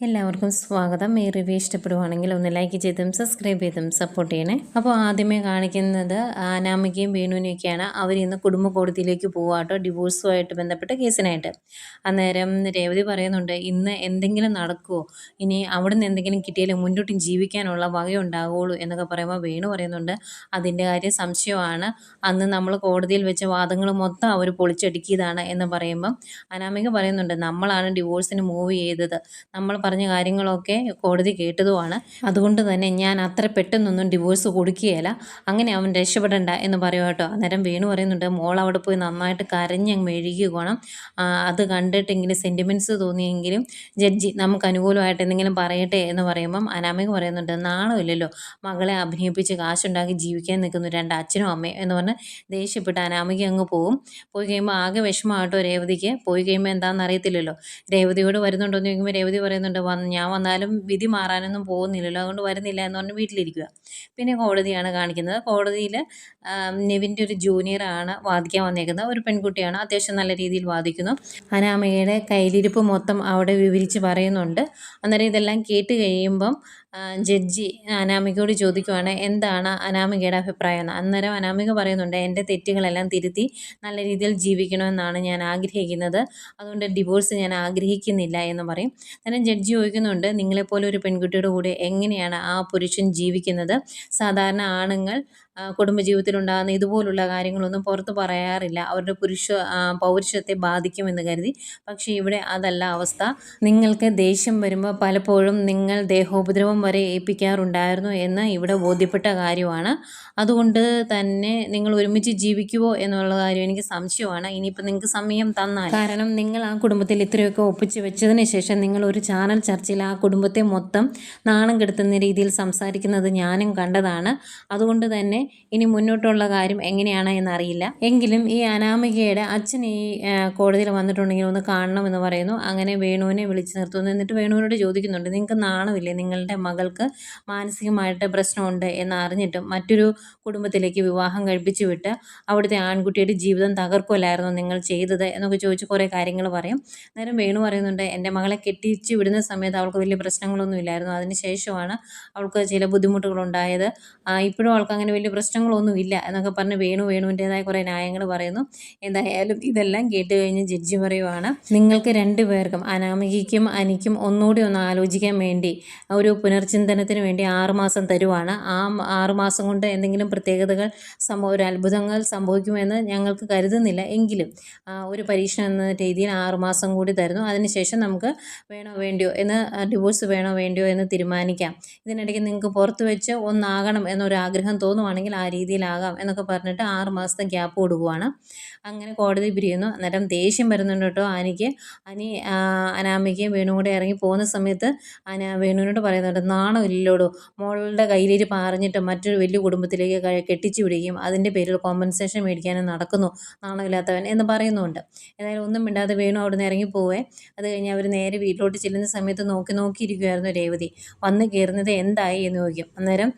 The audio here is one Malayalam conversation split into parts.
എല്ലാവർക്കും സ്വാഗതം. ഈ റിവ്യൂ ഇഷ്ടപ്പെടുവാണെങ്കിൽ ഒന്ന് ലൈക്ക് ചെയ്തും സബ്സ്ക്രൈബ് ചെയ്തും സപ്പോർട്ട് ചെയ്യണേ. അപ്പോൾ ആദ്യമേ കാണിക്കുന്നത് അനാമികയും വേണുവിനെയൊക്കെയാണ് അവർ ഇന്ന് കുടുംബ കോടതിയിലേക്ക് പോവാട്ടോ ഡിവോഴ്സുമായിട്ട് ബന്ധപ്പെട്ട കേസിനായിട്ട് അന്നേരം രേവതി പറയുന്നുണ്ട് ഇന്ന് എന്തെങ്കിലും നടക്കുമോ ഇനി അവിടെ നിന്ന് എന്തെങ്കിലും കിട്ടിയാലും മുന്നോട്ടും ജീവിക്കാനുള്ള വകയുണ്ടാവുള്ളൂ എന്നൊക്കെ പറയുമ്പോൾ വേണു പറയുന്നുണ്ട്. അതിന്റെ കാര്യം സംശയമാണ്. അന്ന് നമ്മൾ കോടതിയിൽ വെച്ച വാദങ്ങൾ മൊത്തം അവർ പൊളിച്ചടുക്കിയതാണ് എന്ന് പറയുമ്പം അനാമിക പറയുന്നുണ്ട് നമ്മളാണ് ഡിവോഴ്സിന് മൂവ് ചെയ്തത്. നമ്മൾ പറഞ്ഞ കാര്യങ്ങളൊക്കെ കോടതി കേട്ടതുമാണ്. അതുകൊണ്ട് തന്നെ ഞാൻ അത്ര പെട്ടെന്നൊന്നും ഡിവോഴ്സ് കൊടുക്കുകയില്ല. അങ്ങനെ അവൻ രക്ഷപ്പെടണ്ട എന്ന് പറയും കേട്ടോ. അന്നേരം വേണു പറയുന്നുണ്ട് മോൾ അവിടെ പോയി നന്നായിട്ട് കരഞ്ഞങ്ങ് മെഴുകിക്കോണം. അത് കണ്ടിട്ടെങ്കിലും സെന്റിമെന്റ്സ് തോന്നിയെങ്കിലും ജഡ്ജി നമുക്ക് അനുകൂലമായിട്ട് എന്തെങ്കിലും പറയട്ടെ എന്ന് പറയുമ്പം അനാമിക പറയുന്നുണ്ട് നാണമില്ലല്ലോ മകളെ അഭിനയിപ്പിച്ച് കാശുണ്ടാക്കി ജീവിക്കാൻ നിൽക്കുന്നു രണ്ട് അച്ഛനും അമ്മയും എന്ന് പറഞ്ഞ് ദേഷ്യപ്പെട്ട് അനാമിക അങ്ങ് പോകും പോയി കഴിയുമ്പോൾ ആകെ വിഷമമാട്ടോ രേവതിക്ക്. പോയി കഴിയുമ്പോൾ എന്താണെന്ന് അറിയത്തില്ലല്ലോ. രേവതിയോട് വരുന്നുണ്ടോ എന്ന് ചോദിക്കുമ്പോൾ രേവതി പറയുന്നുണ്ട് വന്ന് ഞാൻ വന്നാലും വിധി മാറാനൊന്നും പോകുന്നില്ലല്ലോ. അതുകൊണ്ട് വരുന്നില്ല എന്ന് പറഞ്ഞ് വീട്ടിലിരിക്കുക പിന്നെ കോടതിയാണ് കാണിക്കുന്നത്. കോടതിയിൽ നെവിന്റെ ഒരു ജൂനിയറാണ് വാദിക്കാൻ വന്നേക്കുന്നത്. ഒരു പെൺകുട്ടിയാണ് അത്യാവശ്യം നല്ല രീതിയിൽ വാദിക്കുന്നു. അനാമയുടെ കയ്യിലിരിപ്പ് മൊത്തം അവിടെ വിവരിച്ച് പറയുന്നുണ്ട്. അന്നേരം ഇതെല്ലാം കേട്ട് കഴിയുമ്പം ജഡ്ജി അനാമികയോട് ചോദിക്കുവാണ് എന്താണ് അനാമികയുടെ അഭിപ്രായം? എന്ന്. അന്നേരം അനാമിക പറയുന്നുണ്ട് എന്റെ തെറ്റുകളെല്ലാം തിരുത്തി നല്ല രീതിയിൽ ജീവിക്കണമെന്നാണ് ഞാൻ ആഗ്രഹിക്കുന്നത്. അതുകൊണ്ട് ഡിവോഴ്സ് ഞാൻ ആഗ്രഹിക്കുന്നില്ല എന്ന് പറയും. അന്നേരം ജഡ്ജി ചോദിക്കുന്നുണ്ട് നിങ്ങളെപ്പോലെ ഒരു പെൺകുട്ടിയുടെ കൂടെ എങ്ങനെയാണ് ആ പുരുഷൻ ജീവിക്കുന്നത്? സാധാരണ ആണുങ്ങൾ കുടുംബജീവിതത്തിലുണ്ടാകുന്ന ഇതുപോലുള്ള കാര്യങ്ങളൊന്നും പുറത്ത് പറയാറില്ല. അവരുടെ പുരുഷ പൗരുഷത്തെ ബാധിക്കുമെന്ന് കരുതി. പക്ഷേ ഇവിടെ അതല്ല അവസ്ഥ. നിങ്ങൾക്ക് ദേഷ്യം വരുമ്പോൾ പലപ്പോഴും നിങ്ങൾ ദേഹോപദ്രവം വരെ ഏൽപ്പിക്കാറുണ്ടായിരുന്നു എന്ന് ഇവിടെ ബോധ്യപ്പെട്ട കാര്യമാണ്. അതുകൊണ്ട് തന്നെ നിങ്ങൾ ഒരുമിച്ച് ജീവിക്കുമോ എന്നുള്ള കാര്യം എനിക്ക് സംശയമാണ്. ഇനിയിപ്പോൾ നിങ്ങൾക്ക് സമയം തന്നാൽ. കാരണം നിങ്ങൾ ആ കുടുംബത്തിൽ ഇത്രയൊക്കെ ഒപ്പിച്ച് വെച്ചതിന് ശേഷം നിങ്ങൾ ഒരു ചാനൽ ചർച്ചയിൽ ആ കുടുംബത്തെ മൊത്തം നാണം കെടുത്തുന്ന രീതിയിൽ സംസാരിക്കുന്നത് ഞാനും കണ്ടതാണ്. അതുകൊണ്ട് തന്നെ ഇനി മുന്നോട്ടുള്ള കാര്യം എങ്ങനെയാണ് എന്നറിയില്ല. എങ്കിലും ഈ അനാമികയുടെ അച്ഛൻ ഈ കോടതിയിൽ വന്നിട്ടുണ്ടെങ്കിൽ ഒന്ന് കാണണം എന്ന് പറയുന്നു. അങ്ങനെ വേണുവിനെ വിളിച്ചു നിർത്തുന്നു. എന്നിട്ട് വേണുവിനോട് ചോദിക്കുന്നുണ്ട് നിങ്ങൾക്ക് നാണമില്ലേ? നിങ്ങളുടെ മകൾക്ക് മാനസികമായിട്ട് പ്രശ്നമുണ്ട് എന്ന് അറിഞ്ഞിട്ടും മറ്റൊരു കുടുംബത്തിലേക്ക് വിവാഹം കഴിപ്പിച്ചു വിട്ട് അവിടുത്തെ ആൺകുട്ടിയുടെ ജീവിതം തകർക്കുമല്ലായിരുന്നു നിങ്ങൾ ചെയ്തത്? എന്നൊക്കെ ചോദിച്ച് കുറേ കാര്യങ്ങൾ പറയും. നേരം വേണു പറയുന്നുണ്ട് എന്റെ മകളെ കെട്ടിച്ച് വിടുന്ന സമയത്ത് അവൾക്ക് വലിയ പ്രശ്നങ്ങളൊന്നും ഇല്ലായിരുന്നു. അതിന് ശേഷമാണ് അവൾക്ക് ചില ബുദ്ധിമുട്ടുകളുണ്ടായത്. ഇപ്പോഴും അവൾക്ക് അങ്ങനെ വലിയ പ്രശ്നങ്ങളൊന്നും ഇല്ല എന്നൊക്കെ പറഞ്ഞ് വേണു വേണുവിന്റെതായ കുറേ ന്യായങ്ങൾ പറയുന്നു. എന്തായാലും ഇതെല്ലാം കേട്ട് കഴിഞ്ഞ് ജഡ്ജി പറയുവാണ് നിങ്ങൾക്ക് രണ്ട് പേർക്കും അനാമികയ്ക്കും അനിക്കും ഒന്നുകൂടി ഒന്ന് ആലോചിക്കാൻ വേണ്ടി ഒരു പുനർചിന്തനത്തിന് വേണ്ടി ആറുമാസം തരുവാണ്. ആ ആറുമാസം കൊണ്ട് എന്തെങ്കിലും പ്രത്യേകതകൾ സംഭവ ഒരു അത്ഭുതങ്ങൾ സംഭവിക്കുമെന്ന് ഞങ്ങൾക്ക് കരുതുന്നില്ല. എങ്കിലും ഒരു പരീക്ഷണം എന്ന രീതിയിൽ ആറുമാസം കൂടി തരുന്നു. അതിനുശേഷം നമുക്ക് വേണോ വേണ്ടിയോ എന്ന് ഡിവോഴ്സ് വേണോ വേണ്ടിയോ എന്ന് തീരുമാനിക്കാം. ഇതിനിടയ്ക്ക് നിങ്ങൾക്ക് പുറത്ത് വെച്ച് ഒന്നാകണം എന്നൊരു ആഗ്രഹം തോന്നുവാണെങ്കിൽ ആ രീതിയിലാകാം എന്നൊക്കെ പറഞ്ഞിട്ട് ആറ് മാസത്തെ ഗ്യാപ്പ് കൊടുക്കുവാണ്. അങ്ങനെ കോടതി പിരിയുന്നു. അന്നേരം ദേഷ്യം വരുന്നുണ്ട് കേട്ടോ ആനിക്ക് അനി അനാമിക്ക് വേണുവും കൂടെ ഇറങ്ങി പോകുന്ന സമയത്ത് അന വേണുവിനോട് പറയുന്നുണ്ട് നാണമില്ലോടോ മോളുടെ കയ്യിലിരി പറഞ്ഞിട്ട് മറ്റൊരു വലിയ കുടുംബത്തിലേക്ക് കെട്ടിച്ചു വിടുകയും അതിന്റെ പേരിൽ കോമ്പൻസേഷൻ മേടിക്കാനും നടക്കുന്നു. നാണമില്ലാത്തവൻ എന്ന് പറയുന്നുണ്ട്. ഏതായാലും ഒന്നും മിണ്ടാതെ വേണു അവിടെ നിന്ന് ഇറങ്ങി പോവേ. അത് കഴിഞ്ഞ് അവർ നേരെ വീട്ടിലോട്ട് ചെല്ലുന്ന സമയത്ത് നോക്കി നോക്കിയിരിക്കുമായിരുന്നു രേവതി. വന്ന് കയറുന്നത് എന്തായി എന്ന് ചോദിക്കും. അന്നേരം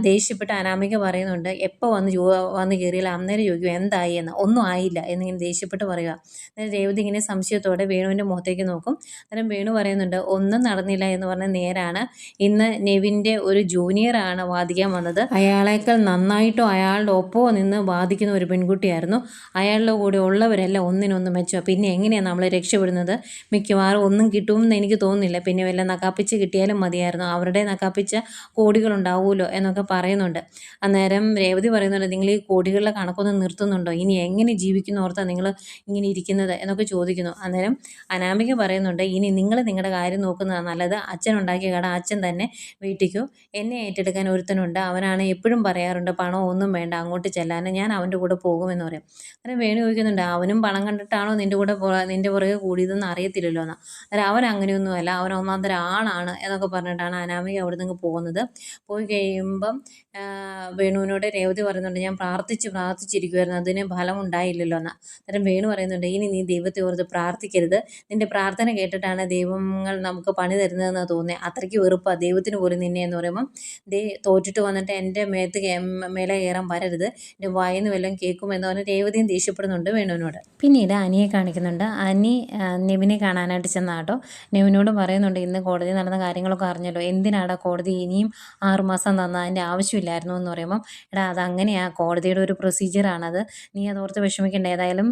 ദേഷ്യപ്പെട്ട് അനാമിക പറയുന്നുണ്ട് എപ്പോൾ വന്ന് ചോ വന്ന് കയറിയാൽ അന്നേരം ചോദിക്കും എന്തായി എന്ന്? ഒന്നും ആയില്ല എന്നിങ്ങനെ ദേഷ്യപ്പെട്ട് പറയുക. അന്നേരം രേവതി ഇങ്ങനെ സംശയത്തോടെ വേണുവിന്റെ മുഖത്തേക്ക് നോക്കും. അന്നേരം വേണു പറയുന്നുണ്ട് ഒന്നും നടന്നില്ല എന്ന് പറഞ്ഞ നേരാണ്. ഇന്ന് നെവിന്റെ ഒരു ജൂനിയറാണ് വാദിക്കാൻ വന്നത്. അയാളേക്കാൾ നന്നായിട്ടോ അയാളുടെ ഒപ്പോ നിന്ന് വാദിക്കുന്ന ഒരു പെൺകുട്ടിയായിരുന്നു. അയാളുടെ കൂടെ ഉള്ളവരെല്ലാം ഒന്നിനൊന്ന് മെച്ചം. പിന്നെ എങ്ങനെയാണ് നമ്മൾ രക്ഷപ്പെടുന്നത്? മിക്കവാറും ഒന്നും കിട്ടുമെന്ന് എനിക്ക് തോന്നുന്നില്ല. പിന്നെ വല്ല നക്കാപ്പിച്ച് കിട്ടിയാലും മതിയായിരുന്നു. അവരുടെ നക്കാപ്പിച്ച കോടികളുണ്ടാവുമല്ലോ എന്നൊക്കെ പറയുന്നുണ്ട്. അന്നേരം രേവതി പറയുന്നുണ്ട് നിങ്ങൾ ഈ കോടികളുടെ കണക്കൊന്നും നിർത്തുന്നുണ്ടോ? ഇനി എങ്ങനെ ജീവിക്കുന്ന ഓർത്താണ് നിങ്ങൾ ഇങ്ങനെ ഇരിക്കുന്നത്? എന്നൊക്കെ ചോദിക്കുന്നു. അന്നേരം അനാമിക പറയുന്നുണ്ട് ഇനി നിങ്ങൾ നിങ്ങളുടെ കാര്യം നോക്കുന്നതാണ് നല്ലത് അച്ഛൻ ഉണ്ടാക്കിയ കട. അച്ഛൻ തന്നെ വീട്ടിക്കോ. എന്നെ ഏറ്റെടുക്കാൻ ഒരുത്തനുണ്ട്. അവനാണ് എപ്പോഴും പറയാറുണ്ട് പണം ഒന്നും വേണ്ട അങ്ങോട്ട് ചെല്ലാൻ. ഞാൻ അവന്റെ കൂടെ പോകുമെന്ന് പറയും. അന്നേരം വേണു ചോദിക്കുന്നുണ്ട് അവനും പണം കണ്ടിട്ടാണോ നിന്റെ കൂടെ നിന്റെ പുറകെ കൂടിയതെന്ന് അറിയത്തില്ലല്ലോ എന്നാൽ അന്നേരം അവൻ അങ്ങനെയൊന്നുമല്ല അവൻ ഒന്നാന്തര ആളാണ് എന്നൊക്കെ പറഞ്ഞിട്ടാണ് അനാമിക അവിടെ നിന്ന് പോകുന്നത്. പോയി കഴിയുമ്പം വേണുവിനോട് വേണുവിനോട് രേവതി പറയുന്നുണ്ട് ഞാൻ പ്രാർത്ഥിച്ച് പ്രാർത്ഥിച്ചിരിക്കുമായിരുന്നു അതിന് ഫലം ഉണ്ടായില്ലല്ലോ എന്ന്. അന്നേരം വേണു പറയുന്നുണ്ട് ഇനി നീ ദൈവത്തെ ഓർത്ത് പ്രാർത്ഥിക്കരുത്. നിന്റെ പ്രാർത്ഥന കേട്ടിട്ടാണ് ദൈവങ്ങൾ നമുക്ക് പണി തരുന്നതെന്ന് തോന്നി അത്രയ്ക്ക് വെറുപ്പാണ് ദൈവത്തിന് പോലും നിന്നെ എന്ന് പറയുമ്പം ദേ തോറ്റിട്ട് വന്നിട്ട് എന്റെ മേത്ത് മേലെ കയറാൻ വരരുത്. എന്റെ വായിന്ന് വല്ലതും കേൾക്കുമെന്ന് പറഞ്ഞ് രേവതിയും ദേഷ്യപ്പെടുന്നുണ്ട് വേണുവിനോട്. പിന്നീട് അനിയെ കാണിക്കുന്നുണ്ട്. അനി നെവിനെ കാണാനായിട്ട് ചെന്നാട്ടോ. നെവിനോട് പറയുന്നുണ്ട് ഇന്ന് കോടതി നടന്ന കാര്യങ്ങളൊക്കെ അറിഞ്ഞല്ലോ. എന്തിനാടാ കോടതി ഇനിയും ആറുമാസം തന്ന? അതിന്റെ ആവശ്യമില്ലായിരുന്നു എന്ന് പറയുമ്പം എടാ അതങ്ങനെയാ. കോടതിയുടെ ഒരു പ്രൊസീജിയറാണത് നീ അതോർത്ത് വിഷമിക്കേണ്ട. ഏതായാലും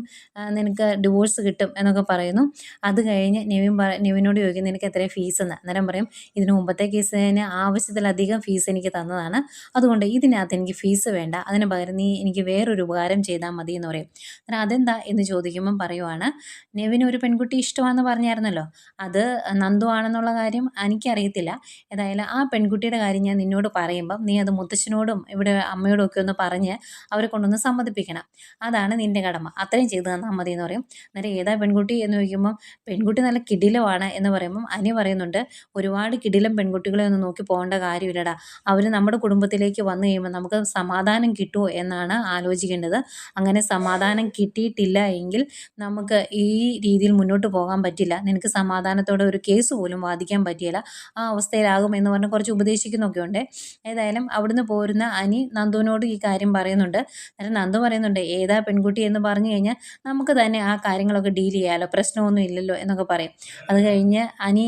നിനക്ക് ഡിവോഴ്സ് കിട്ടും എന്നൊക്കെ പറയുന്നു. അത് കഴിഞ്ഞ് നെവിൻ പറ നെവിനോട് ചോദിക്കും നിനക്ക് എത്രയാണ് ഫീസ് എന്ന്? അന്നേരം പറയും ഇതിന് മുമ്പത്തെ കേസിന് ആവശ്യത്തിലധികം ഫീസ് എനിക്ക് തന്നതാണ്. അതുകൊണ്ട് ഇതിനകത്ത് എനിക്ക് ഫീസ് വേണ്ട. അതിന് പകരം നീ എനിക്ക് വേറൊരു ഉപകാരം ചെയ്താൽ മതി എന്ന് പറയും. അന്നേരം അതെന്താ എന്ന് ചോദിക്കുമ്പം പറയുവാണ് നെവിന് ഒരു പെൺകുട്ടി ഇഷ്ടമാണെന്ന് പറഞ്ഞായിരുന്നല്ലോ. അത് നന്ദു ആണെന്നുള്ള കാര്യം എനിക്കറിയത്തില്ല. ഏതായാലും ആ പെൺകുട്ടിയുടെ കാര്യം ഞാൻ നിന്നോട് പറയുമ്പം നീ അത് മുത്തച്ഛനോടും ഇവിടെ അമ്മയോടും ഒക്കെ ഒന്ന് പറഞ്ഞ് അവരെ കൊണ്ടൊന്ന് സമ്മതിപ്പിക്കണം. അതാണ് നിന്റെ കടമ. അത്രയും ചെയ്തു തന്നാൽ മതി എന്ന് പറയും. നേരെ ഏതാ പെൺകുട്ടി എന്ന് ചോദിക്കുമ്പം പെൺകുട്ടി നല്ല കിടിലമാണ് എന്ന് പറയുമ്പോൾ അനി പറയുന്നുണ്ട് ഒരുപാട് കിടിലം പെൺകുട്ടികളെ ഒന്ന് നോക്കി പോകേണ്ട കാര്യമില്ലടാ. അവർ നമ്മുടെ കുടുംബത്തിലേക്ക് വന്നു കഴിയുമ്പോൾ നമുക്ക് സമാധാനം കിട്ടുമോ എന്നാണ് ആലോചിക്കേണ്ടത്. അങ്ങനെ സമാധാനം കിട്ടിയിട്ടില്ല എങ്കിൽ നമുക്ക് ഈ രീതിയിൽ മുന്നോട്ട് പോകാൻ പറ്റില്ല. നിനക്ക് സമാധാനത്തോടെ ഒരു കേസ് പോലും വാദിക്കാൻ പറ്റിയില്ല. ആ അവസ്ഥയിലാകും എന്ന് പറഞ്ഞ് കുറച്ച് ഉപദേശിക്കുന്നൊക്കെ ഉണ്ട് ഏതായാലും അവിടുന്ന് പോരുന്ന അനി നന്ദുവിനോട് ഈ കാര്യം പറയുന്നുണ്ട്. അന്നേരം നന്ദു പറയുന്നുണ്ട് ഏതാ പെൺകുട്ടി എന്ന് പറഞ്ഞു കഴിഞ്ഞാൽ നമുക്ക് തന്നെ ആ കാര്യങ്ങളൊക്കെ ഡീൽ ചെയ്യാമല്ലോ പ്രശ്നമൊന്നും ഇല്ലല്ലോ എന്നൊക്കെ പറയും. അത് കഴിഞ്ഞ് അനി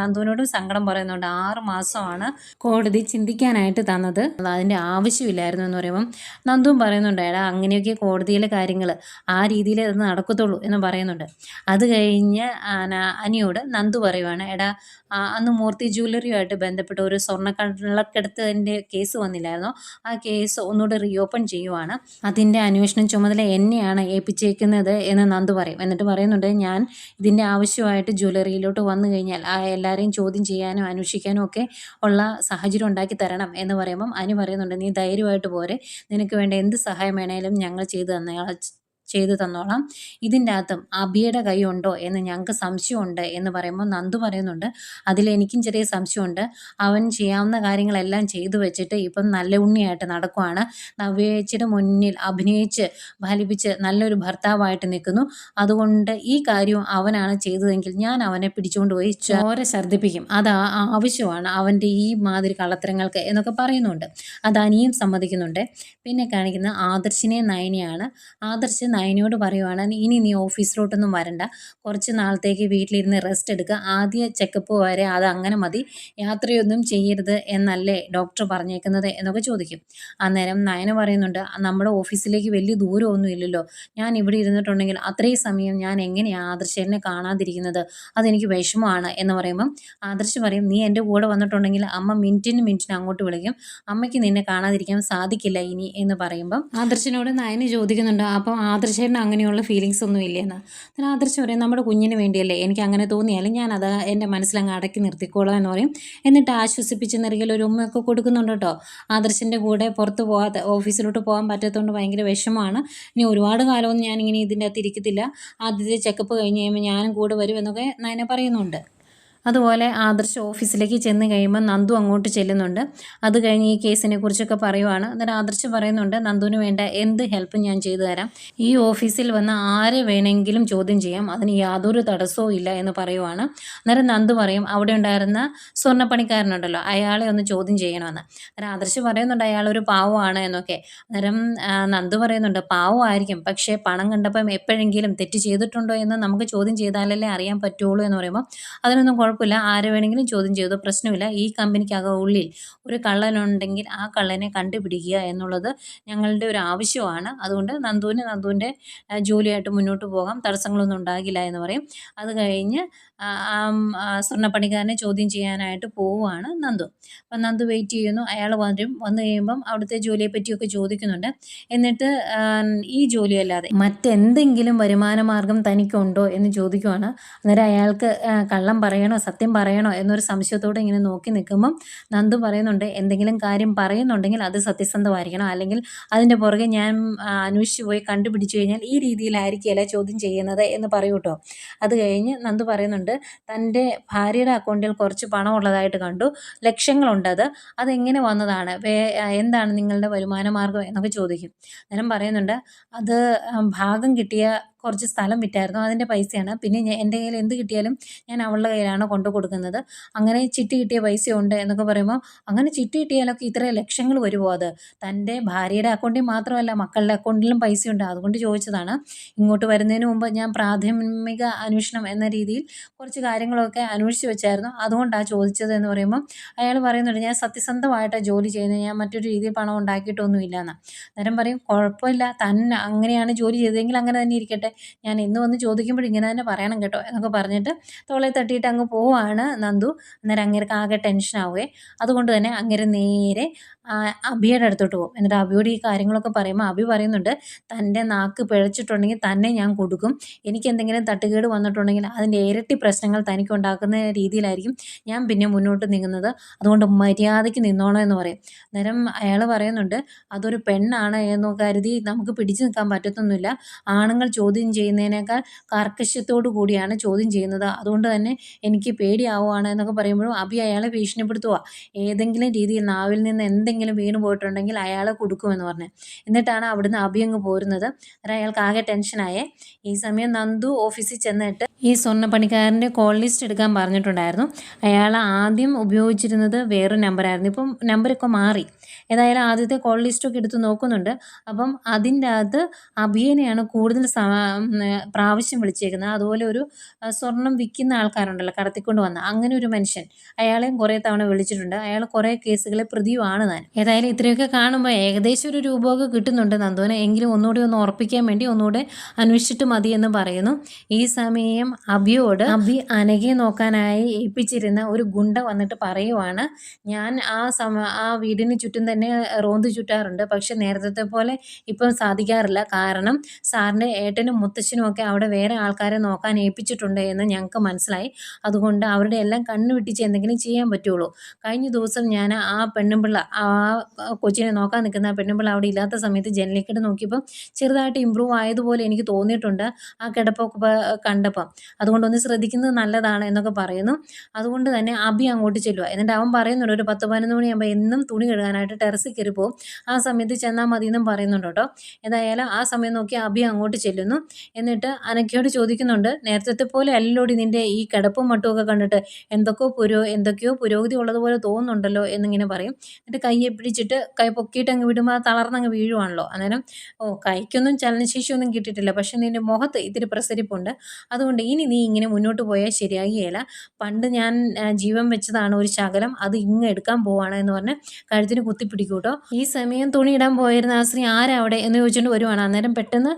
നന്ദുവിനോടും സങ്കടം പറയുന്നുണ്ട്. ആറ് മാസമാണ് കോടതി ചിന്തിക്കാനായിട്ട് തന്നത്. അത് അതിന്റെ ആവശ്യമില്ലായിരുന്നു എന്ന് പറയുമ്പം നന്ദുവും പറയുന്നുണ്ട് എടാ അങ്ങനെയൊക്കെ കോടതിയിലെ കാര്യങ്ങൾ ആ രീതിയിൽ അത് നടക്കത്തുള്ളൂ എന്ന് പറയുന്നുണ്ട്. അത് കഴിഞ്ഞ് അനിയോട് നന്ദു പറയുവാണ് എടാ അന്ന് മൂർത്തി ജ്വല്ലറിയുമായിട്ട് ബന്ധപ്പെട്ട ഒരു സ്വർണക്കള്ളക്കെടുത്തതിന്റെ കേസ് വന്നില്ലായിരുന്നോ? ആ കേസ് ഒന്നുകൂടെ റീഓപ്പൺ ചെയ്യുവാണ്. അതിന്റെ അന്വേഷണം ചുമതല എന്നെയാണ് ഏൽപ്പിച്ചേക്കുന്നത് എന്ന് നന്ദു പറയും. എന്നിട്ട് പറയുന്നുണ്ട് ഞാൻ ഇതിന്റെ ആവശ്യമായിട്ട് ജ്വല്ലറിയിലോട്ട് വന്നു കഴിഞ്ഞാൽ ആ എല്ലാവരെയും ചോദ്യം ചെയ്യാനും അന്വേഷിക്കാനും ഒക്കെ ഉള്ള സാഹചര്യം ഉണ്ടാക്കി തരണം എന്ന് പറയുമ്പം അനു പറയുന്നുണ്ട് നീ ധൈര്യമായിട്ട് പോരെ. നിനക്ക് വേണ്ട എന്ത് സഹായം വേണേലും ഞങ്ങൾ ചെയ്തു തന്നയാൾ ചെയ്തു തന്നോളാം. ഇതിന്റെ അകത്തും അബിയുടെ കൈ ഉണ്ടോ എന്ന് ഞങ്ങൾക്ക് സംശയമുണ്ട് എന്ന് പറയുമ്പോൾ നന്ദു പറയുന്നുണ്ട്. അതിൽ എനിക്കും ചെറിയ സംശയമുണ്ട്. അവൻ ചെയ്യാവുന്ന കാര്യങ്ങളെല്ലാം ചെയ്തു വെച്ചിട്ട് ഇപ്പം നല്ല ഉണ്ണിയായിട്ട് നടക്കുവാണ്. നവ്യേച്ചിയുടെ മുന്നിൽ അഭിനയിച്ച് ഫലിപ്പിച്ച് നല്ലൊരു ഭർത്താവായിട്ട് നിൽക്കുന്നു. അതുകൊണ്ട് ഈ കാര്യം അവനാണ് ചെയ്തതെങ്കിൽ ഞാൻ അവനെ പിടിച്ചുകൊണ്ട് പോയി ചോര ഛർദ്ദിപ്പിക്കും. അത് ആവശ്യമാണ് അവന്റെ ഈ മാതിരി കള്ളത്തരങ്ങൾക്ക് എന്നൊക്കെ പറയുന്നുണ്ട്. അത് അനിയും സമ്മതിക്കുന്നുണ്ട്. പിന്നെ കാണിക്കുന്ന ആദർശിനെ നയനയാണ്. ആദർശ് നയനയോട് പറയുവാണ് ഇനി നീ ഓഫീസിലോട്ടൊന്നും വരണ്ട. കുറച്ച് നാളത്തേക്ക് വീട്ടിലിരുന്ന് റെസ്റ്റ് എടുക്കുക ആദ്യ ചെക്കപ്പ് വരെ അത് അങ്ങനെ മതി. യാത്രയൊന്നും ചെയ്യരുത് എന്നല്ലേ ഡോക്ടർ പറഞ്ഞേക്കുന്നത്? എന്നൊക്കെ ചോദിക്കും. അന്നേരം നയന പറയുന്നുണ്ട് നമ്മുടെ ഓഫീസിലേക്ക് വലിയ ദൂരമൊന്നും ഇല്ലല്ലോ. ഞാൻ ഇവിടെ ഇരുന്നിട്ടുണ്ടെങ്കിൽ അത്രയും സമയം ഞാൻ എങ്ങനെയാണ് ആദർശനെ കാണാതിരിക്കുന്നത്? അതെനിക്ക് വിഷമമാണ്. എന്ന് പറയുമ്പം ആദർശ് പറയും നീ എന്റെ കൂടെ വന്നിട്ടുണ്ടെങ്കിൽ അമ്മ മിനിറ്റിന് മിനിറ്റിന് അങ്ങോട്ട് വിളിക്കും. അമ്മയ്ക്ക് നിന്നെ കാണാതിരിക്കാൻ സാധിക്കില്ല ഇനി. എന്ന് പറയുമ്പം ആദർശിനോട് നയന് ചോദിക്കുന്നുണ്ട് അപ്പം ആദർശേട്ടന് അങ്ങനെയുള്ള ഫീലിങ്സ് ഒന്നും ഇല്ലെന്ന്. എന്നാൽ ആദർശം പറയും നമ്മുടെ കുഞ്ഞിന് വേണ്ടിയല്ലേ? എനിക്ക് അങ്ങനെ തോന്നിയാലും ഞാൻ അത് എന്റെ മനസ്സിലങ്ങ് അടക്കി നിർത്തിക്കോളാം എന്ന് പറയും. എന്നിട്ട് ആശ്വസിപ്പിച്ച് നിറകിൽ ഒരു ഉമ്മയൊക്കെ കൊടുക്കുന്നുണ്ട് കേട്ടോ. ആദർശിന്റെ കൂടെ പുറത്ത് പോകാതെ ഓഫീസിലോട്ട് പോകാൻ പറ്റാത്തതുകൊണ്ട് ഭയങ്കര വിഷമമാണ്. ഇനി ഒരുപാട് കാലമൊന്നും ഞാനിങ്ങനെ ഇതിന്റെ അകത്ത് ഇരിക്കത്തില്ല. ആദ്യത്തെ ചെക്കപ്പ് കഴിഞ്ഞ് കഴിയുമ്പോൾ ഞാനും കൂടെ വരും എന്നൊക്കെ നയന പറയുന്നുണ്ട്. അതുപോലെ ആദർശ് ഓഫീസിലേക്ക് ചെന്ന് കഴിയുമ്പോൾ നന്ദു അങ്ങോട്ട് ചെല്ലുന്നുണ്ട്. അത് കഴിഞ്ഞ് ഈ കേസിനെ കുറിച്ചൊക്കെ പറയുവാണ്. അന്നേരം ആദർശ് പറയുന്നുണ്ട് നന്ദുവിന് വേണ്ട എന്ത് ഹെൽപ്പും ഞാൻ ചെയ്തു തരാം. ഈ ഓഫീസിൽ വന്ന് ആരെ വേണമെങ്കിലും ചോദ്യം ചെയ്യാം. അതിന് യാതൊരു തടസ്സവും ഇല്ല എന്ന് പറയുവാണ്. അന്നേരം നന്ദു പറയും അവിടെ ഉണ്ടായിരുന്ന സ്വർണപ്പണിക്കാരനുണ്ടല്ലോ അയാളെ ഒന്ന് ചോദ്യം ചെയ്യണമെന്ന്. അന്നേരം ആദർശ് പറയുന്നുണ്ട് അയാൾ അയാളൊരു പാവമാണ് എന്നൊക്കെ. അന്നേരം നന്ദു പറയുന്നുണ്ട് പാവമായിരിക്കും. പക്ഷേ പണം കണ്ടപ്പം എപ്പോഴെങ്കിലും തെറ്റ് ചെയ്തിട്ടുണ്ടോ എന്ന് നമുക്ക് ചോദ്യം ചെയ്താലല്ലേ അറിയാൻ പറ്റുള്ളൂ എന്ന് പറയുമ്പോൾ അതിനൊന്നും കുഴപ്പമില്ല ആരെ വേണമെങ്കിലും ചോദ്യം ചെയ്തു. പ്രശ്നമില്ല. ഈ കമ്പനിക്കകം ഉള്ളിൽ ഒരു കള്ളനുണ്ടെങ്കിൽ ആ കള്ളനെ കണ്ടുപിടിക്കുക എന്നുള്ളത് ഞങ്ങളുടെ ഒരു ആവശ്യമാണ്. അതുകൊണ്ട് നന്ദുവിന് നന്ദുവിന്റെ ജോലിയായിട്ട് മുന്നോട്ട് പോകാം. തടസ്സങ്ങളൊന്നും ഉണ്ടാകില്ല എന്ന് പറയും. അത് കഴിഞ്ഞ് സ്വർണപ്പണിക്കാരനെ ചോദ്യം ചെയ്യാനായിട്ട് പോവുകയാണ് നന്ദു. അപ്പം നന്ദു വെയിറ്റ് ചെയ്യുന്നു. അയാൾ വരും. വന്നു കഴിയുമ്പം അവിടുത്തെ ജോലിയെ പറ്റിയൊക്കെ ചോദിക്കുന്നുണ്ട്. എന്നിട്ട് ഈ ജോലിയല്ലാതെ മറ്റെന്തെങ്കിലും വരുമാന മാർഗം തനിക്കുണ്ടോ എന്ന് ചോദിക്കുവാണ്. അന്നേരം അയാൾക്ക് കള്ളം പറയണോ സത്യം പറയണോ എന്നൊരു സംശയത്തോടെ ഇങ്ങനെ നോക്കി നിൽക്കുമ്പം നന്ദു പറയുന്നുണ്ട് എന്തെങ്കിലും കാര്യം പറയുന്നുണ്ടെങ്കിൽ അത് സത്യസന്ധമായിരിക്കണം. അല്ലെങ്കിൽ അതിന്റെ പുറകെ ഞാൻ അന്വേഷിച്ച് പോയി കണ്ടുപിടിച്ചു കഴിഞ്ഞാൽ ഈ രീതിയിലായിരിക്കില്ല ചോദ്യം ചെയ്യുന്നത് എന്ന് പറയൂട്ടോ. അത് കഴിഞ്ഞ് നന്ദു പറയുന്നുണ്ട് പറയുന്നുണ്ട് തന്റെ ഭാര്യയുടെ അക്കൗണ്ടിൽ കുറച്ച് പണം ഉള്ളതായിട്ട് കണ്ടു. ലക്ഷങ്ങളുണ്ട് അത്. അതെങ്ങനെ വന്നതാണ്? എന്താണ് നിങ്ങളുടെ വരുമാന മാർഗം എന്നൊക്കെ ചോദിക്കും. അന്നേരം പറയുന്നുണ്ട് അത് ഭാഗം കിട്ടിയ കുറച്ച് സ്ഥലം വിറ്റായിരുന്നു. അതിന്റെ പൈസയാണ്. പിന്നെ എന്റെ കയ്യിൽ എന്ത് കിട്ടിയാലും ഞാൻ അവളുടെ കയ്യിലാണ് കൊണ്ടു കൊടുക്കുന്നത്. അങ്ങനെ ചിട്ടി കിട്ടിയ പൈസ ഉണ്ട് എന്നൊക്കെ പറയുമ്പോൾ അങ്ങനെ ചിട്ടി കിട്ടിയാലൊക്കെ ഇത്ര ലക്ഷങ്ങൾ വരുമോ അത്? തന്റെ ഭാര്യയുടെ അക്കൗണ്ടിൽ മാത്രമല്ല മക്കളുടെ അക്കൗണ്ടിലും പൈസയുണ്ട്. അതുകൊണ്ട് ചോദിച്ചതാണ്. ഇങ്ങോട്ട് വരുന്നതിന് മുമ്പ് ഞാൻ പ്രാഥമിക അന്വേഷണം എന്ന രീതിയിൽ കുറച്ച് കാര്യങ്ങളൊക്കെ അന്വേഷിച്ച് വെച്ചായിരുന്നു. അതുകൊണ്ടാണ് ചോദിച്ചത് എന്ന് പറയുമ്പോൾ അയാൾ പറയുന്നുണ്ട് ഞാൻ സത്യസന്ധമായിട്ടാണ് ജോലി ചെയ്യുന്നത്. ഞാൻ മറ്റൊരു രീതിയിൽ പണം ഉണ്ടാക്കിയിട്ടൊന്നുമില്ല എന്ന് അന്നേരം പറയും കുഴപ്പമില്ല. തന്നെ അങ്ങനെയാണ് ജോലി ചെയ്തതെങ്കിൽ അങ്ങനെ തന്നെ ഇരിക്കട്ടെ. ഞാൻ ഇന്ന് വന്ന് ചോദിക്കുമ്പോൾ ഇങ്ങനെ തന്നെ പറയണം കേട്ടോ എന്നൊക്കെ പറഞ്ഞിട്ട് തോളെ തട്ടിയിട്ട് അങ്ങ് പോവാണ് നന്ദു. അന്നേരം അങ്ങേർക്ക് ആകെ ടെൻഷൻ ടെൻഷനാവുകയെ അതുകൊണ്ട് തന്നെ അങ്ങേര് നേരെ അബിയുടെ അടുത്തോട്ട് പോകും. എന്നിട്ട് അബിയോട് ഈ കാര്യങ്ങളൊക്കെ പറയുമ്പോൾ അബി പറയുന്നുണ്ട് തന്റെ നാക്ക് പിഴച്ചിട്ടുണ്ടെങ്കിൽ തന്നെ ഞാൻ കൊടുക്കും. എനിക്ക് എന്തെങ്കിലും തട്ടുകേട് വന്നിട്ടുണ്ടെങ്കിൽ അതിന്റെ ഇരട്ടി പ്രശ്നങ്ങൾ തനിക്ക് ഉണ്ടാക്കുന്ന രീതിയിലായിരിക്കും ഞാൻ പിന്നെ മുന്നോട്ട് നീങ്ങുന്നത്. അതുകൊണ്ട് മര്യാദയ്ക്ക് നിന്നോണം എന്ന് പറയും. അന്നേരം അയാൾ പറയുന്നുണ്ട് അതൊരു പെണ്ണാണ് എന്ന് കരുതി നമുക്ക് പിടിച്ചു നിൽക്കാൻ പറ്റത്തൊന്നുമില്ല. ആണുങ്ങൾ ചോദ്യം ചെയ്യുന്നതിനേക്കാൾ കാർക്കശ്യത്തോടു കൂടിയാണ് ചോദ്യം ചെയ്യുന്നത്. അതുകൊണ്ട് തന്നെ എനിക്ക് പേടിയാവുകയാണ് എന്നൊക്കെ പറയുമ്പോഴും അഭി അയാളെ ഭീഷണിപ്പെടുത്തുക ഏതെങ്കിലും രീതിയിൽ നാവിൽ നിന്ന് എന്തെങ്കിലും എന്തെങ്കിലും വീണ് പോയിട്ടുണ്ടെങ്കിൽ അയാളെ കൊടുക്കുമെന്ന് പറഞ്ഞു. എന്നിട്ടാണ് അവിടുന്ന് അഭി അങ്ങ് പോരുന്നത്. അന്നേരം അയാൾക്ക് ആകെ ടെൻഷനായേ ഈ സമയം നന്ദു ഓഫീസിൽ ചെന്നിട്ട് ഈ സ്വർണപ്പണിക്കാരന്റെ കോൾ ലിസ്റ്റ് എടുക്കാൻ പറഞ്ഞിട്ടുണ്ടായിരുന്നു. അയാൾ ആദ്യം ഉപയോഗിച്ചിരുന്നത് വേറൊരു നമ്പറായിരുന്നു ഇപ്പം നമ്പറൊക്കെ മാറി. ഏതായാലും ആദ്യത്തെ കോൾ ലിസ്റ്റൊക്കെ എടുത്ത് നോക്കുന്നുണ്ട്. അപ്പം അതിന്റെ അകത്ത് അഭിയനെയാണ് കൂടുതൽ പ്രാവശ്യം വിളിച്ചേക്കുന്നത്. അതുപോലെ ഒരു സ്വർണം വിൽക്കുന്ന ആൾക്കാരുണ്ടല്ലോ കടത്തിക്കൊണ്ട് വന്ന. അങ്ങനെ ഒരു മനുഷ്യൻ അയാളെയും കുറേ തവണ വിളിച്ചിട്ടുണ്ട്. അയാൾ കുറേ കേസുകളെ പ്രതിയുമാണ് താൻ. ഏതായാലും ഇത്രയൊക്കെ കാണുമ്പോൾ ഏകദേശം ഒരു രൂപമൊക്കെ കിട്ടുന്നുണ്ട് നന്ദുവിന്. എങ്കിലും ഒന്നുകൂടി ഒന്ന് ഉറപ്പിക്കാൻ വേണ്ടി ഒന്നുകൂടെ അന്വേഷിച്ചിട്ട് മതി എന്ന് പറയുന്നു. ഈ സമയം അഭിയോട് അഭി അനകെ നോക്കാനായി ഏൽപ്പിച്ചിരുന്ന ഒരു ഗുണ്ട വന്നിട്ട് പറയുവാണ് ഞാൻ ആ സമ ആ വീടിന് ചുറ്റും തന്നെ റോന്ത് ചുറ്റാറുണ്ട്. പക്ഷെ നേരത്തെ പോലെ ഇപ്പം സാധിക്കാറില്ല. കാരണം സാറിന്റെ ഏട്ടനും മുത്തശ്ശനും ഒക്കെ അവിടെ വേറെ ആൾക്കാരെ നോക്കാൻ ഏൽപ്പിച്ചിട്ടുണ്ട് എന്ന് ഞങ്ങൾക്ക് മനസ്സിലായി. അതുകൊണ്ട് അവരുടെ എല്ലാം കണ്ണു വിട്ടിച്ച് എന്തെങ്കിലും ചെയ്യാൻ പറ്റുള്ളൂ. കഴിഞ്ഞ ദിവസം ഞാൻ ആ പെണ്ണുമ്പിള്ള ആ കൊച്ചിനെ നോക്കാൻ നിൽക്കുന്ന പെണ്ണുമ്പിള്ള അവിടെ ഇല്ലാത്ത സമയത്ത് ജനലിക്കിട്ട് നോക്കിയപ്പോൾ ചെറുതായിട്ട് ഇമ്പ്രൂവ് ആയതുപോലെ എനിക്ക് തോന്നിയിട്ടുണ്ട് ആ കിടപ്പൊക്കെ കണ്ടപ്പം. അതുകൊണ്ടൊന്ന് ശ്രദ്ധിക്കുന്നത് നല്ലതാണ് എന്നൊക്കെ പറയുന്നു. അതുകൊണ്ട് തന്നെ അബി അങ്ങോട്ട് ചെല്ലുക എന്നിട്ട് അവൻ പറയുന്നുണ്ട് ഒരു പത്ത് പതിനൊന്ന് മണിയാകുമ്പോൾ എന്നും തുണി കഴുകാനായിട്ട് ടെറസിൽ കയറി പോകും ആ സമയത്ത് ചെന്നാൽ മതി എന്നും പറയുന്നുണ്ട് കേട്ടോ. ഏതായാലും ആ സമയം നോക്കി അഭി അങ്ങോട്ട് ചെല്ലുന്നു. എന്നിട്ട് അനക്കയോട് ചോദിക്കുന്നുണ്ട് നേരത്തെ പോലെ അല്ലോടി നിന്റെ ഈ കിടപ്പും മട്ടുമൊക്കെ കണ്ടിട്ട് എന്തൊക്കെയോ പുരോ എന്തൊക്കെയോ പുരോഗതി ഉള്ളതുപോലെ തോന്നുന്നുണ്ടല്ലോ എന്നിങ്ങനെ പറയും. എന്നിട്ട് കയ്യെ പിടിച്ചിട്ട് കൈ പൊക്കിയിട്ട് അങ്ങ് വിടുമ്പോൾ തളർന്നങ്ങ് വീഴുവാണല്ലോ. അന്നേരം ഓ കൈക്കൊന്നും ചലനശേഷിയൊന്നും കിട്ടിയിട്ടില്ല. പക്ഷേ നിന്റെ മുഖത്ത് ഇത്തിരി പ്രസരിപ്പുണ്ട്. അതുകൊണ്ട് ഇനി നീ ഇങ്ങനെ മുന്നോട്ട് പോയാൽ ശരിയാകുകയില്ല പണ്ട് ഞാൻ ജീവൻ വെച്ചതാണ് ഒരു ശകലം. അത് ഇങ്ങ് എടുക്കാൻ പോവാണ് എന്ന് പറഞ്ഞ് കഴുത്തിന് കുത്തിപ്പിടിക്കും കേട്ടോ ഈ സമയം തുണി ഇടാൻ പോയിരുന്ന ആ സ്ത്രീ ആരാ അവിടെ എന്ന് ചോദിച്ചുകൊണ്ട് വരുവാണ്. അന്നേരം പെട്ടെന്ന്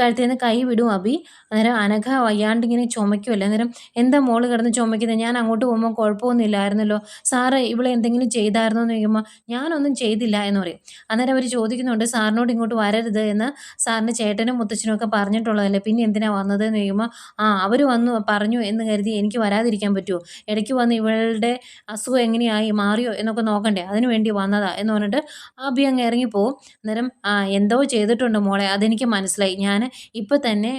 കഴുത്തിൽ നിന്ന് കൈ വിടും അബി. അന്നേരം അനഘ വയ്യാണ്ട് ഇങ്ങനെ ചുമയ്ക്കുമല്ലോ അന്നേരം എന്താ മോൾ കിടന്ന് ചുമയ്ക്കുന്നത് ഞാൻ അങ്ങോട്ട് പോകുമ്പോൾ കുഴപ്പമൊന്നുമില്ലായിരുന്നല്ലോ. സാറ് ഇവിടെ എന്തെങ്കിലും ചെയ്തായിരുന്നോ എന്ന് ചോദിക്കുമ്പോൾ ഞാനൊന്നും ചെയ്തില്ല എന്ന് പറയും. അന്നേരം അവർ ചോദിക്കുന്നുണ്ട് സാറിനോട് ഇങ്ങോട്ട് വരരുത് എന്ന് സാറിന്റെ ചേട്ടനും മുത്തച്ഛനും ഒക്കെ പറഞ്ഞിട്ടുള്ളതല്ലേ. പിന്നെ എന്തിനാണ് വന്നത് എന്ന് ചോദിക്കുമ്പോൾ ആ അവർ വന്നു പറഞ്ഞു എന്ന് കരുതി എനിക്ക് വരാതിരിക്കാൻ പറ്റുമോ ഇടയ്ക്ക് വന്ന് ഇവളുടെ അസുഖം എങ്ങനെയായി? മാറിയോ? എന്നൊക്കെ നോക്കണ്ടേ. അതിനു വേണ്ടി വന്നതാ എന്ന് പറഞ്ഞിട്ട് ആബി അങ്ങ് ഇറങ്ങിപ്പോവും അന്നേരം എന്തോ ചെയ്തിട്ടുണ്ട് മോളെ അതെനിക്ക് മനസ്സിലായി. ഞാൻ ഇപ്പം തന്നെ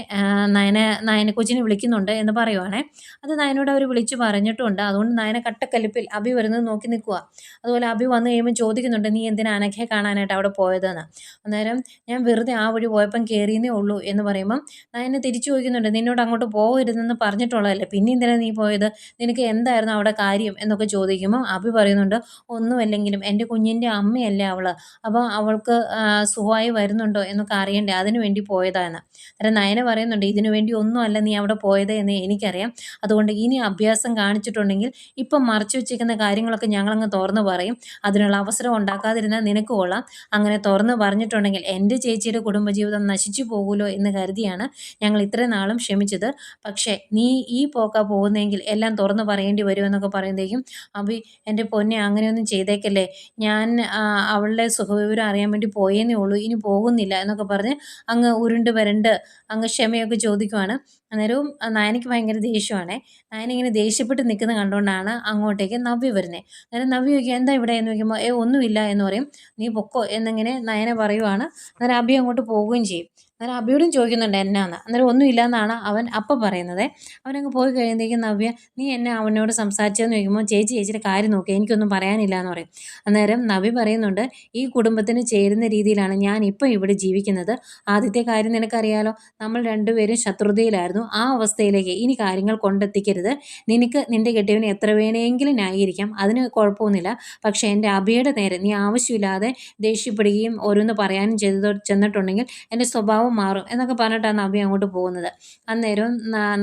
നയന നയന കൊച്ചിനെ വിളിക്കുന്നുണ്ട് എന്ന് പറയുവാണേ. അത് നയനോട് അവർ വിളിച്ച് പറഞ്ഞിട്ടുണ്ട്. അതുകൊണ്ട് നയന കട്ടക്കലിപ്പിൽ അബി വരുന്നത് നോക്കി നിൽക്കുക അതുപോലെ അബി വന്നു കഴിയുമ്പോൾ ചോദിക്കുന്നുണ്ട് നീ എന്തിനാ അനഘയെ കാണാനായിട്ട് അവിടെ പോയതെന്ന്? അന്നേരം ഞാൻ വെറുതെ ആ വഴി പോയപ്പം കയറിയെന്നേ ഉള്ളൂ എന്ന് പറയുമ്പം നയന തിരിച്ചു ചോദിക്കുന്നുണ്ട് നിന്നോട് അങ്ങോട്ട് പോകരുതെന്ന് പറഞ്ഞിട്ടുള്ളതല്ലേ? പിന്നെ എന്തിനാണ് നീ പോയത്? നിനക്ക് എന്തായിരുന്നു അവിടെ കാര്യം? എന്നൊക്കെ ചോദിക്കുമ്പോൾ അഭി പറയുന്നുണ്ട് ഒന്നുമല്ലെങ്കിലും എന്റെ കുഞ്ഞിന്റെ അമ്മയല്ലേ അവൾ അപ്പോൾ അവൾക്ക് സുഖമായി വരുന്നുണ്ടോ എന്നൊക്കെ അറിയണ്ടേ? അതിനു വേണ്ടി പോയതാണ് അന്നേരം നയന പറയുന്നുണ്ട് ഇതിനു വേണ്ടി ഒന്നുമല്ല നീ അവിടെ പോയത് എന്ന് എനിക്കറിയാം. അതുകൊണ്ട് ഇനി അഭ്യാസം കാണിച്ചിട്ടുണ്ടെങ്കിൽ ഇപ്പം മറച്ചു വെച്ചിരിക്കുന്ന കാര്യങ്ങളൊക്കെ ഞങ്ങളങ്ങ് തുറന്നു പറയും. അതിനുള്ള അവസരം ഉണ്ടാക്കാതിരുന്നാൽ നിനക്ക് കൊള്ളാം. അങ്ങനെ തുറന്ന് പറഞ്ഞിട്ടുണ്ടെങ്കിൽ എന്റെ ചേച്ചിയുടെ കുടുംബജീവിതം നശിച്ചു പോകുമല്ലോ എന്ന് കരുതിയാണ് ഞങ്ങൾ ഇത്രയും നാളും ക്ഷമിച്ചത്. പക്ഷേ നീ ഈ പോക്ക പോകുന്നെങ്കിൽ എല്ലാം തുറന്ന് പറയേണ്ടി വരുമെന്നൊക്കെ പറയുമ്പോഴേക്കും അഭി എന്റെ പൊന്നെ അങ്ങനെയൊന്നും ചെയ്തേക്കല്ലേ? ഞാൻ അവളുടെ സുഖവിവരം അറിയാൻ വേണ്ടി പോയേന്നേ ഉള്ളൂ. ഇനി പോകുന്നില്ല എന്നൊക്കെ പറഞ്ഞ് അങ്ങ് ഉരുണ്ട് വരണ്ട് അങ്ങ് ക്ഷമയൊക്കെ ചോദിക്കുവാണ്. അന്നേരവും നയനയ്ക്ക് ഭയങ്കര ദേഷ്യമാണ്. നയന ഇങ്ങനെ ദേഷ്യപ്പെട്ട് നിൽക്കുന്ന കണ്ടുകൊണ്ടാണ് അങ്ങോട്ടേക്ക് നവ്യ വരുന്നത് അന്നേരം നവ്യ ചോദിക്കുക എന്താ ഇവിടെ? എന്ന് ചോദിക്കുമ്പോൾ ഏ ഒന്നുമില്ല എന്ന് പറയും. നീ പൊക്കോ എന്നിങ്ങനെ നയന പറയുവാണ്. അന്നേരം അഭി അങ്ങോട്ട് പോവുകയും ചെയ്യും. അന്നേരം അബിയോടും ചോദിക്കുന്നുണ്ട് എന്നാന്ന്? അന്നേരം ഒന്നുമില്ല എന്നാണ് അവൻ അപ്പം പറയുന്നത്. അവനങ്ങ് പോയി കഴിയുമ്പോഴേക്കും നവ്യ നീ എന്നെ അവനോട് സംസാരിച്ചതെന്ന് ചോദിക്കുമ്പോൾ ചേച്ചി ചേച്ചിയുടെ കാര്യം നോക്കി എനിക്കൊന്നും പറയാനില്ല എന്ന് പറയും. അന്നേരം നവി പറയുന്നുണ്ട് ഈ കുടുംബത്തിന് ചേരുന്ന രീതിയിലാണ് ഞാൻ ഇപ്പം ഇവിടെ ജീവിക്കുന്നത്. ആദ്യത്തെ കാര്യം നിനക്കറിയാലോ നമ്മൾ രണ്ടുപേരും ശത്രുതയിലായിരുന്നു. ആ അവസ്ഥയിലേക്ക് ഇനി കാര്യങ്ങൾ കൊണ്ടെത്തിക്കരുത്. നിനക്ക് നിന്റെ കെട്ടിയവന് എത്ര വേണമെങ്കിലും ന്യായീകരിക്കാം. അതിന് കുഴപ്പമൊന്നുമില്ല. പക്ഷേ എന്റെ അബിയുടെ നേരെ നീ ആവശ്യമില്ലാതെ ദേഷ്യപ്പെടുകയും ഓരോന്ന് പറയാനും ചെയ്തു ചെന്നിട്ടുണ്ടെങ്കിൽ എന്റെ സ്വഭാവം മാറും എന്നൊക്കെ പറഞ്ഞിട്ടാണ് നബി അങ്ങോട്ട് പോകുന്നത്. അന്നേരം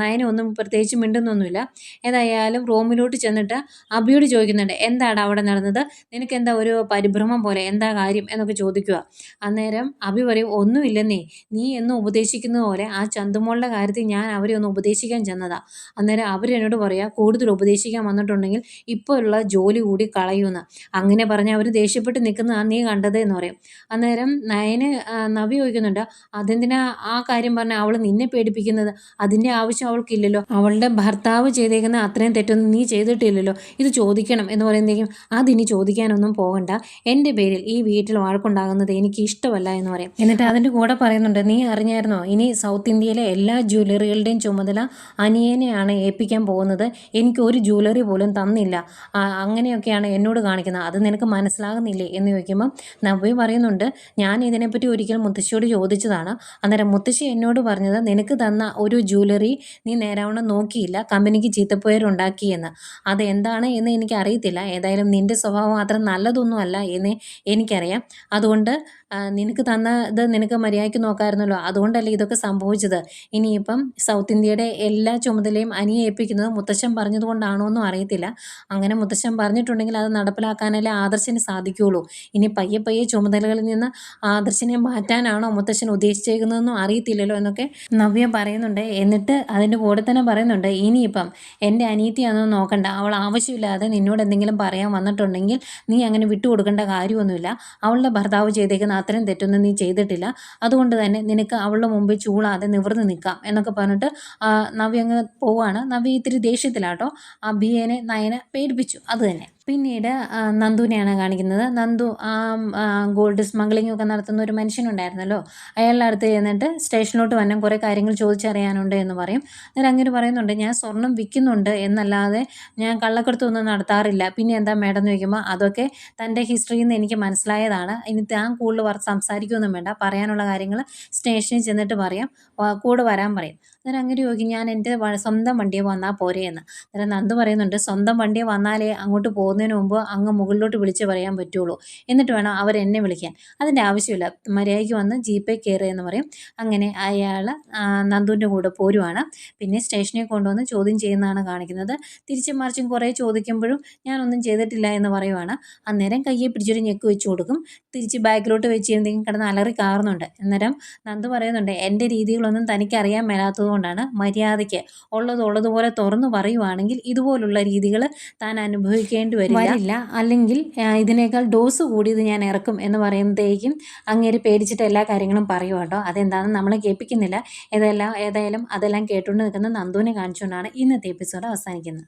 നയന ഒന്നും പ്രത്യേകിച്ച് മിണ്ടുന്നൊന്നുമില്ല. ഏതായാലും റൂമിലോട്ട് ചെന്നിട്ട് അബിയോട് ചോദിക്കുന്നുണ്ട് എന്താണ് അവിടെ നടന്നത്? നിനക്ക് എന്താ ഒരു പരിഭ്രമം പോലെ? എന്താ കാര്യം? എന്നൊക്കെ ചോദിക്കുക. അന്നേരം അബി പറയും ഒന്നുമില്ലെന്നേ. നീ എന്ന് ഉപദേശിക്കുന്നത് പോലെ ആ ചന്തുമോളുടെ കാര്യത്തിൽ ഞാൻ അവരെ ഒന്ന് ഉപദേശിക്കാൻ ചെന്നതാ. അന്നേരം അവരെന്നോട് പറയാ കൂടുതൽ ഉപദേശിക്കാൻ വന്നിട്ടുണ്ടെങ്കിൽ ഇപ്പോൾ ഉള്ള ജോലി കൂടി കളയുമെന്ന് അങ്ങനെ പറഞ്ഞ് അവർ ദേഷ്യപ്പെട്ട് നിൽക്കുന്നതാണ് നീ കണ്ടത് എന്ന് പറയും. അന്നേരം നയന് നവി ചോദിക്കുന്നുണ്ട് അതെന്തിനാ ആ കാര്യം പറഞ്ഞാൽ അവൾ നിന്നെ പേടിപ്പിക്കുന്നത്? അതിന്റെ ആവശ്യം അവൾക്കില്ലല്ലോ. അവളുടെ ഭർത്താവ് ചെയ്തേക്കുന്ന അത്രയും തെറ്റൊന്നും നീ ചെയ്തിട്ടില്ലല്ലോ. ഇത് ചോദിക്കണം എന്ന് പറയുന്നതേക്കും അതിനി ചോദിക്കാനൊന്നും പോകണ്ട. എന്റെ പേരിൽ ഈ വീട്ടിൽ വഴക്കുണ്ടാകുന്നത് എനിക്ക് ഇഷ്ടമല്ല എന്ന് പറയും. എന്നിട്ട് അതിന്റെ കൂടെ പറയുന്നുണ്ട് നീ അറിഞ്ഞായിരുന്നോ? ഇനി സൗത്ത് ഇന്ത്യയിലെ എല്ലാ ജ്വല്ലറികളുടെയും ചുമതല അനിയനെയാണ് ഏൽപ്പിക്കാൻ പോകുന്നത്. എനിക്ക് ഒരു ജ്വല്ലറി പോലും തന്നില്ല. അങ്ങനെയൊക്കെയാണ് എന്നോട് കാണിക്കുന്നത്. അത് നിനക്ക് മനസ്സിലാകുന്നില്ലേ? എന്ന് ചോദിക്കുമ്പം നവ്യ പറയുന്നുണ്ട് ഞാൻ ഇതിനെപ്പറ്റി ഒരിക്കലും മുത്തശ്ശിയോട് ചോദിച്ചതാണ്. അന്നേരം മുത്തശ്ശി എന്നോട് പറഞ്ഞത് നിനക്ക് തന്ന ഒരു ജ്വല്ലറി നീ നേരാവണ്ണം നോക്കിയില്ല കമ്പനിക്ക് ചീത്തപ്പേരുണ്ടാക്കിയെന്ന് അത് എന്താണ് എന്ന് എനിക്കറിയത്തില്ല. ഏതായാലും നിന്റെ സ്വഭാവം മാത്രം നല്ലതൊന്നും അല്ല എന്ന് എനിക്കറിയാം. അതുകൊണ്ട് നിനക്ക് തന്നത് നിനക്ക് മര്യാദയ്ക്ക് നോക്കാമായിരുന്നല്ലോ അതുകൊണ്ടല്ലേ ഇതൊക്കെ സംഭവിച്ചത്. ഇനിയിപ്പം സൗത്ത് ഇന്ത്യയുടെ എല്ലാ ചുമതലയും അനിയെ ഏൽപ്പിക്കുന്നത് മുത്തശ്ശൻ പറഞ്ഞതുകൊണ്ടാണോ എന്നും അറിയത്തില്ല. അങ്ങനെ മുത്തശ്ശൻ പറഞ്ഞിട്ടുണ്ടെങ്കിൽ അത് നടപ്പിലാക്കാനല്ലേ ആദർശന് സാധിക്കുകയുള്ളൂ ഇനി പയ്യെ പയ്യെ ചുമതലകളിൽ നിന്ന് ആദർശനെ മാറ്റാനാണോ മുത്തശ്ശൻ ഉദ്ദേശിച്ചേക്കുന്നതെന്നും അറിയത്തില്ലല്ലോ എന്നൊക്കെ നവ്യ പറയുന്നുണ്ട്. എന്നിട്ട് അതിന്റെ കൂടെ തന്നെ പറയുന്നുണ്ട് ഇനിയിപ്പം എന്റെ അനീതിയാണെന്ന് നോക്കണ്ട. അവൾ ആവശ്യമില്ലാതെ നിന്നോട് എന്തെങ്കിലും പറയാൻ വന്നിട്ടുണ്ടെങ്കിൽ നീ അങ്ങനെ വിട്ടുകൊടുക്കേണ്ട കാര്യമൊന്നുമില്ല. അവളുടെ ഭർത്താവ് ചെയ്തേക്കുന്ന അത്രയും തെറ്റൊന്നും നീ ചെയ്തിട്ടില്ല. അതുകൊണ്ട് തന്നെ നിനക്ക് അവളുടെ മുമ്പിൽ ചൂളാതെ നിവർന്ന് നിൽക്കാം എന്നൊക്കെ പറഞ്ഞിട്ട് നവ്യ അങ്ങ് പോവാണ്. നവ്യ ഇത്തിരി ദേഷ്യത്തിലാട്ടോ. ആ ബിയേനെ നയനെ പേടിപ്പിച്ചു. അത് തന്നെ. പിന്നീട് നന്ദുവിനെയാണ് കാണിക്കുന്നത്. നന്ദു ആ ഗോൾഡ് സ്മഗ്ലിംഗ് ഒക്കെ നടത്തുന്ന ഒരു മനുഷ്യനുണ്ടായിരുന്നല്ലോ. അയാളുടെ അടുത്ത് ചെന്നിട്ട് സ്റ്റേഷനിലോട്ട് വന്നാൽ കുറേ കാര്യങ്ങൾ ചോദിച്ചറിയാനുണ്ട് എന്ന് പറയും. അന്നേരം അങ്ങനെ പറയുന്നുണ്ട് ഞാൻ സ്വർണം വിൽക്കുന്നുണ്ട് എന്നല്ലാതെ ഞാൻ കള്ളക്കടത്തൊന്നും നടത്താറില്ല. പിന്നെ എന്താ മേഡം എന്ന് ചോദിക്കുമ്പോൾ അതൊക്കെ തന്റെ ഹിസ്റ്ററിയിൽ നിന്ന് എനിക്ക് മനസ്സിലായതാണ്. ഇനി താൻ കൂടുതൽ സംസാരിക്കുകയൊന്നും വേണ്ട. പറയാനുള്ള കാര്യങ്ങൾ സ്റ്റേഷനിൽ ചെന്നിട്ട് പറയാം. കൂടെ വരാൻ പറയും. അന്നേരം അങ്ങനെ ചോദിക്കും ഞാൻ എന്റെ സ്വന്തം വണ്ടിയെ വന്നാൽ പോരെയെന്ന് അന്നേരം നന്ദു പറയുന്നുണ്ട് സ്വന്തം വണ്ടി വന്നാലേ അങ്ങോട്ട് പോകുന്നതിന് മുമ്പ് അങ്ങ് മുകളിലോട്ട് വിളിച്ച് പറയാൻ പറ്റുള്ളൂ. എന്നിട്ട് വേണം അവർ എന്നെ വിളിക്കാൻ. അതിന്റെ ആവശ്യമില്ല. മര്യാദയ്ക്ക് വന്ന് ജീപ്പേ കയറുക എന്ന് പറയും. അങ്ങനെ അയാൾ നന്ദുവിന്റെ കൂടെ പോരുവാണ്. പിന്നെ സ്റ്റേഷനിൽ കൊണ്ടുവന്ന് ചോദ്യം ചെയ്യുന്നതാണ് കാണിക്കുന്നത്. തിരിച്ചും മറിച്ചും കുറേ ചോദിക്കുമ്പോഴും ഞാനൊന്നും ചെയ്തിട്ടില്ല എന്ന് പറയുവാണ്. അന്നേരം കയ്യെ പിടിച്ചൊരു ഞെക്ക് വെച്ച് കൊടുക്കും. തിരിച്ച് ബാക്കിലോട്ട് വെച്ച് എന്തെങ്കിലും കിടന്ന് അലറി കാറുന്നുണ്ട്. അന്നേരം നന്ദു പറയുന്നുണ്ട് എന്റെ രീതികളൊന്നും തനിക്ക് അറിയാൻ മേലാത്തത് കൊണ്ടാണ് മര്യാദയ്ക്ക് ഉള്ളത് ഉള്ളതുപോലെ തുറന്നു പറയുവാണെങ്കിൽ ഇതുപോലുള്ള രീതികൾ താൻ അനുഭവിക്കേണ്ടി വരില്ല. അല്ലെങ്കിൽ ഇതിനേക്കാൾ ഡോസ് കൂടിയത് ഞാൻ ഇറക്കും എന്ന് പറയുമ്പോഴത്തേക്കും അങ്ങേര് പേടിച്ചിട്ട് എല്ലാ കാര്യങ്ങളും പറയും കേട്ടോ. അതെന്താണെന്ന് നമ്മളെ കേൾപ്പിക്കുന്നില്ല. ഏതെല്ലാം ഏതായാലും അതെല്ലാം കേട്ടുകൊണ്ട് നിൽക്കുന്ന നന്ദുവിനെ കാണിച്ചുകൊണ്ടാണ് ഇന്നത്തെ എപ്പിസോഡ് അവസാനിക്കുന്നത്.